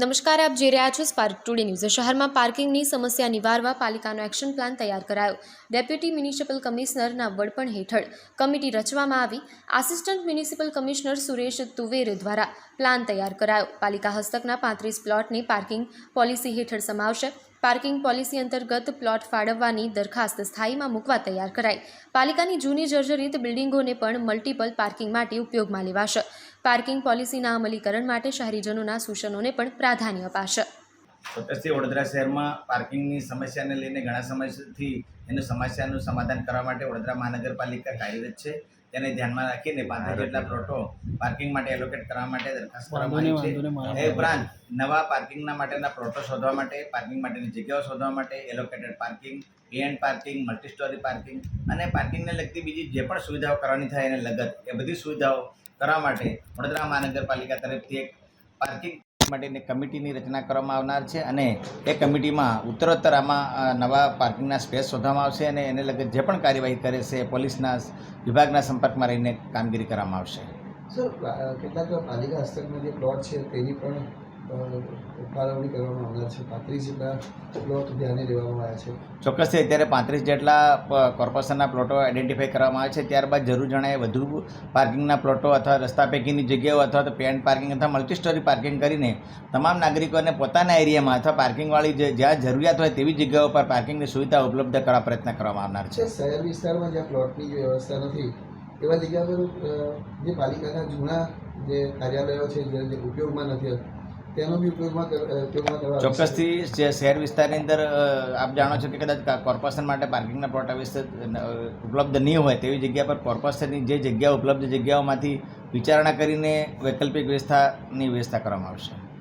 નમસ્કાર, આપ જોઈ રહ્યા છો સ્પાર્ક ટુડે ન્યૂઝ શહેરમાં પાર્કિંગની સમસ્યા નિવારવા પાલિકાનો એક્શન પ્લાન તૈયાર કરાયો. ડેપ્યુટી મ્યુનિસિપલ કમિશનરના વડપણ હેઠળ કમિટી રચવામાં આવી. આસિસ્ટન્ટ મ્યુનિસિપલ કમિશનર સુરેશ તુવેર દ્વારા પ્લાન તૈયાર કરાયો. પાલિકા હસ્તકના પાંત્રીસ પ્લોટને પાર્કિંગ પોલિસી હેઠળ સમાવશે. પાર્કિંગ પોલિસી અંતર્ગત પ્લોટ ફાળવવાની દરખાસ્ત સ્થાયીમાં મૂકવા તૈયાર કરાઈ. પાલિકાની જૂની જર્જરિત બિલ્ડિંગોને પણ મલ્ટિપલ પાર્કિંગ માટે ઉપયોગમાં લેવાશે. પાર્કિંગ પોલિસીના અમલીકરણ માટે શહેરીજનોના સૂચનોને પણ પ્રાધાન્ય અપાશે. ચોક્કસથી વડોદરા શહેરમાં પાર્કિંગની સમસ્યાને લઈને ઘણા સમયથી એનું સમસ્યાનું સમાધાન કરવા માટે વડોદરા મહાનગરપાલિકા કાર્યરત છે. તેને ધ્યાનમાં રાખીને પાંત્રીસ જેટલા પ્લોટો પાર્કિંગ માટે એલોકેટ કરવા માટે દરખાસ્ત કરવામાં આવી છે. એ ઉપરાંત નવા પાર્કિંગના માટેના પ્લોટો શોધવા માટે પાર્કિંગ માટેની જગ્યાઓ શોધવા માટે allocated parking and parking multi storey parking અને પાર્કિંગને લગતી બીજી જે પણ સુવિધાઓ કરવાની થાય એને લગત એ બધી સુવિધાઓ કરવા માટે વડોદરા મહાનગરપાલિકા તરફથી એક પાર્કિંગ માટેની કમિટીની રચના કરવામાં આવનાર છે અને એ કમિટીમાં ઉત્તરોત્તર આમાં નવા પાર્કિંગના સ્પેસ શોધવામાં આવશે અને એને લગત જે પણ કાર્યવાહી કરે છે પોલીસના વિભાગના સંપર્કમાં રહીને કામગીરી કરવામાં આવશે. સર કેટલાક પાલિકા હસ્તકનો જે પ્લોટ છે તેની પણ ફાળવણી કરવામાં આવનાર છે. પાંત્રીસ જેટલા પ્લોટ ધ્યાને લેવામાં આવ્યા છે. ચોક્કસથી અત્યારે પાંત્રીસ જેટલા કોર્પોરેશનના પ્લોટો આઈડેન્ટિફાઈ કરવામાં આવે છે. ત્યારબાદ જરૂર જણાય વધુ પાર્કિંગના પ્લોટો અથવા રસ્તા પૈકીની જગ્યાઓ અથવા તો પેન્ટ પાર્કિંગ અથવા મલ્ટી સ્ટોરી પાર્કિંગ કરીને તમામ નાગરિકોને પોતાના એરિયામાં અથવા પાર્કિંગવાળી જે જ્યાં જરૂરિયાત હોય તેવી જગ્યાઓ પર પાર્કિંગની સુવિધા ઉપલબ્ધ કરવા પ્રયત્ન કરવામાં આવનાર છે. શહેર વિસ્તારમાં જ્યાં પ્લોટની જે વ્યવસ્થા નથી એવા જગ્યા પર જે પાલિકાના જૂના જે કાર્યાલયો છે જે ઉપયોગમાં નથી તેનો બી ઉપયોગમાં. ચોક્કસથી શહેર વિસ્તારની અંદર આપ જાણો છો કે કદાચ કોર્પોરેશન માટે પાર્કિંગના પ્લોટ ઉપલબ્ધ નહીં હોય તેવી જગ્યા પર કોર્પોરેશનની જે જગ્યા ઉપલબ્ધ જગ્યાઓમાંથી વિચારણા કરીને વૈકલ્પિક વ્યવસ્થાની વ્યવસ્થા કરવામાં આવશે